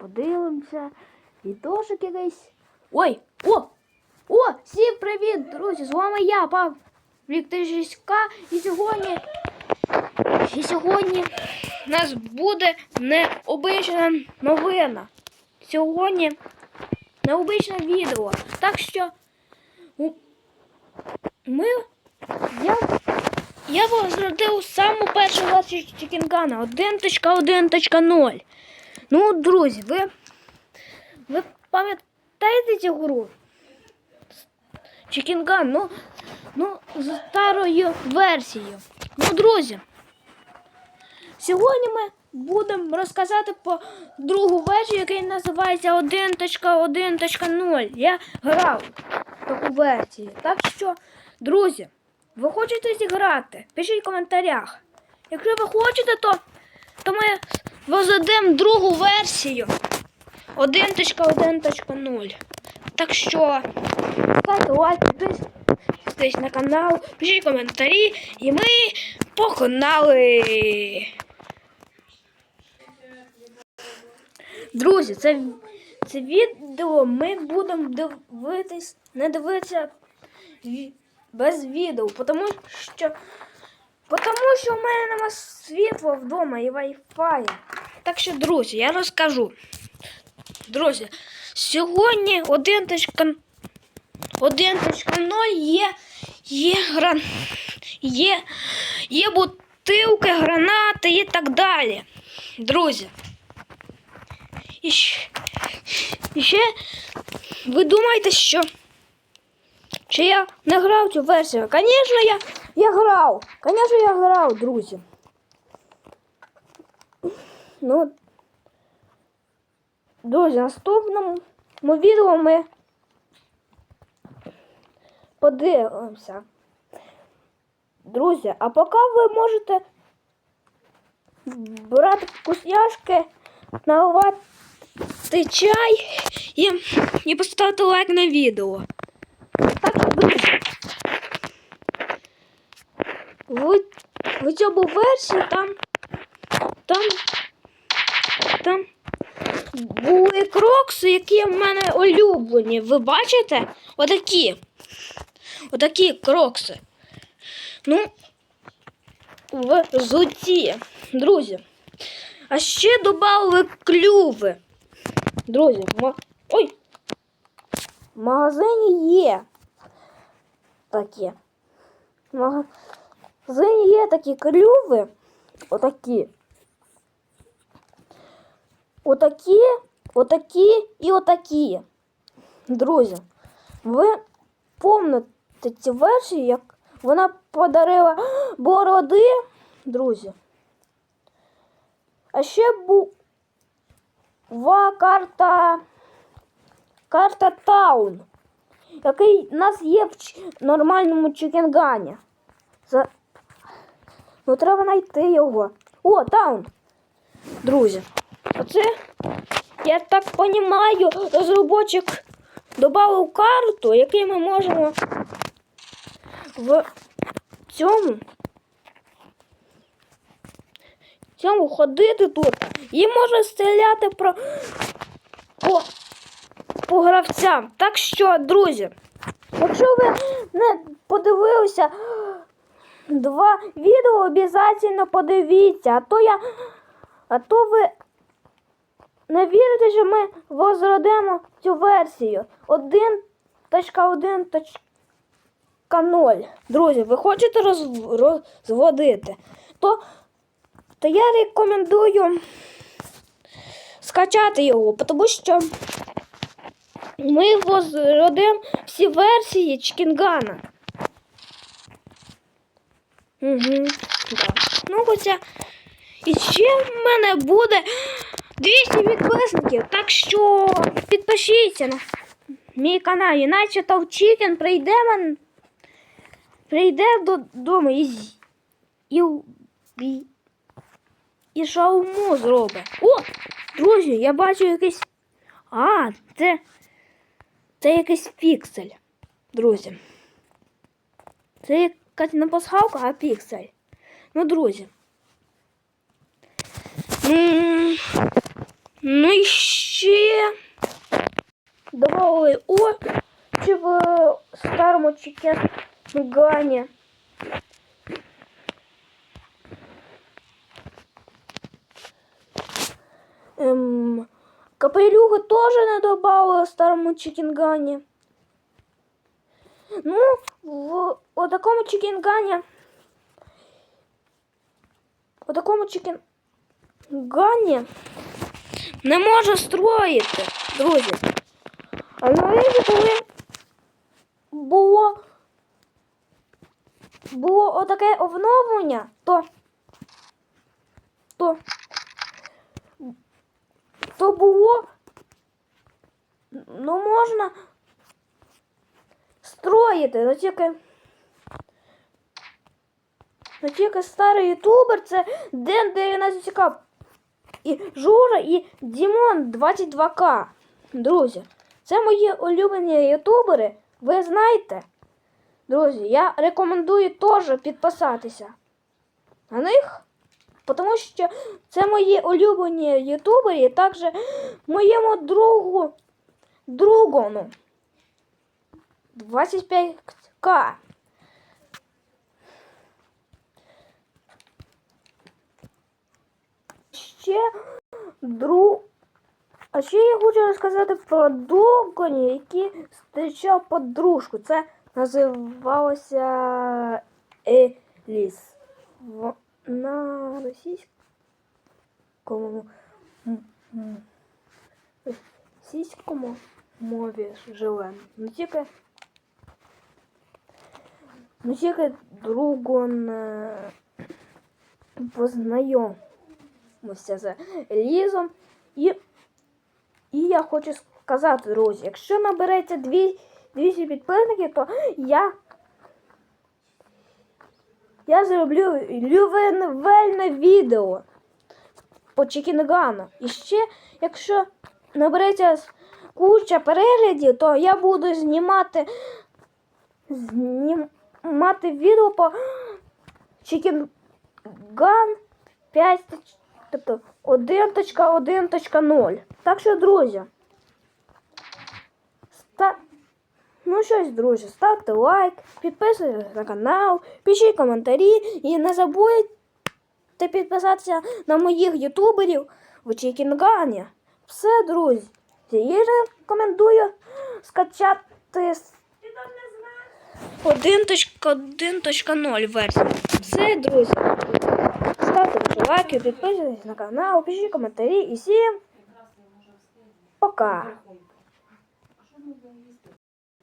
подивимося. Відосик якийсь. Ой! О! О! Всім привіт, друзі! З вами я, Пав Віктор і сьогодні. І сьогодні у нас буде необична новина. Сьогодні необичне відео. Так що ми. Я, я розробив саму першу версію Чікінгана 1.1.0. Ну, друзі, ви, ви пам'ятаєте цю гру? Чікінган, ну, ну, з старою версією. Ну, друзі, сьогодні ми будемо розказати по другу версію, яка називається 1.1.0. Я грав таку версію. Так що, друзі, ви хочете зіграти? Пишіть в коментарях. Якщо ви хочете, то, то ми возведемо другу версію 1.1.0. Так що, ставте лайк, підписуйтесь на канал, пишіть коментарі, і ми погнали! Друзі, це, це відео ми будемо дивитись, не дивитися без відео, тому що, тому що в мене нема світла вдома і Wi-Fi. Так що, друзі, я розкажу. Друзі, сьогодні 1.0 є, є, гран, є, є бутилки, гранати і так далі. Друзі. І ще, ще ви думаєте, що чи я не грав цю версію? Звісно, я, я грав. Звісно, я грав, друзі. Ну, друзі, наступному відео ми подивимося. Друзі, а поки ви можете брати вкусняшки, наливати чай і, і поставити лайк на відео. Так друзі, в, в цьому версії там, там, там були крокси, які в мене улюблені. Ви бачите? Отакі. Отакі крокси. Ну, в зуті, друзі. А ще додали клюви. Друзі, ма... ой! В магазині є такі. В магазині є такі клюви. Отакі. Отакі, отакі і отакі. Друзі, ви помните ці версії, як вона подарила бороди, друзі. А ще була карта карта Таун, який у нас є в нормальному Чікенгані. За... Ну, треба знайти його. О, Таун! Друзі. Оце, я так розумію, розробочик додав карту, яку ми можемо в цьому цьому ходити тут і може стріляти про по, по гравцям. Так що, друзі, якщо ви не подивилися два відео, обов'язково подивіться, а то я, а то ви не вірите, що ми возродимо цю версію 1.1.0. Друзі, ви хочете роз- розводити, то, то я рекомендую скачати його, тому що ми возродимо всі версії Чкінгана. Угу, да. Ну, хоча і ще в мене буде 200 підписників, так що підпишіться на мій канал, іначе Тов Чікен прийде мен, прийде додому і, і, і, і шауму зробить. О, друзі, я бачу якийсь. А, це, це якийсь піксель, друзі. Це якась не пасхалка, а піксель. Ну, друзі. М, Ну і ще добавили очі в старому чекенгані. Ем, капелюхи теж не добавили в старому чекінгані. Ну, в о такому чекінгані. У такому чекінгані не можу строїти, друзі. А наразі, коли було, було отаке обновлення, то, то, то було, ну можна строїти, ну тільки, ну тільки старий ютубер, це Ден 19к, і Жура, і Дімон 22к. Друзі, це мої улюблені ютубери. Ви знаєте. Друзі, я рекомендую теж підписатися на них. Тому що це мої улюблені ютубери, і також моєму другу, другому 25к. Ще друг. А ще я хочу розказати про Догоні, який зустрічав подружку. Це називалося Еліс. На російському російському мові живе. Ну тільки ну тільки другон е, познайомився з Елізом і і я хочу сказати, друзі, якщо набереться дві- 200 підписників, то я, я зроблю лювенвельне відео по Чікінгану. І ще, якщо набереться куча переглядів, то я буду знімати, знімати відео по Чікінган 5, тобто 1.1.0. Так що, друзі, ста... ну щось, друзі, ставте лайк, підписуйтесь на канал, пишіть коментарі і не забудьте підписатися на моїх ютуберів в Чікінгані. Все, друзі. І рекомендую скачати с- 1.1.0 версію. Все, друзі. Ставте лайки, підписуйтесь на канал, пишіть коментарі і всім пока.